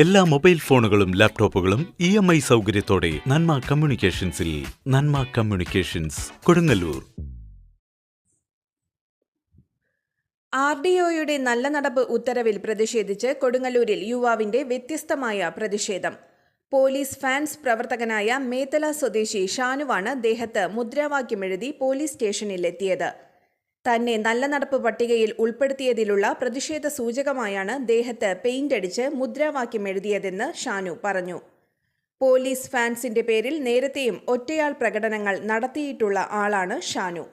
എല്ലാ മൊബൈൽ ഫോണുകളും ലാപ്ടോപ്പുകളും ഇ എം ഐ സൗകര്യത്തോടെ നന്മ കമ്മ്യൂണിക്കേഷൻസിൽ നന്മ കമ്മ്യൂണിക്കേഷൻസ് കൊടുങ്ങല്ലൂർ. ആർ ഡി ഒയുടെ നല്ല നടപ്പ് ഉത്തരവിൽ പ്രതിഷേധിച്ച് കൊടുങ്ങല്ലൂരിൽ യുവാവിന്റെ വ്യത്യസ്തമായ പ്രതിഷേധം. പോലീസ് ഫാൻസ് പ്രവർത്തകനായ മേത്തല സ്വദേശി ഷാനുവാണ് ദേഹത്ത് മുദ്രാവാക്യമെഴുതി പോലീസ് സ്റ്റേഷനിലെത്തിയത്. തന്നെ നല്ല നടപ്പ് പട്ടികയിൽ ഉൾപ്പെടുത്തിയതിലുള്ള പ്രതിഷേധ സൂചകമായാണ് ദേഹത്ത് പെയിന്റ് അടിച്ച് മുദ്രാവാക്യം എഴുതിയതെന്ന് ഷാനു പറഞ്ഞു. പോലീസ് ഫാൻസിന്റെ പേരിൽ നേരത്തെയും ഒറ്റയാൾ പ്രകടനങ്ങൾ നടത്തിയിട്ടുള്ള ആളാണ് ഷാനു.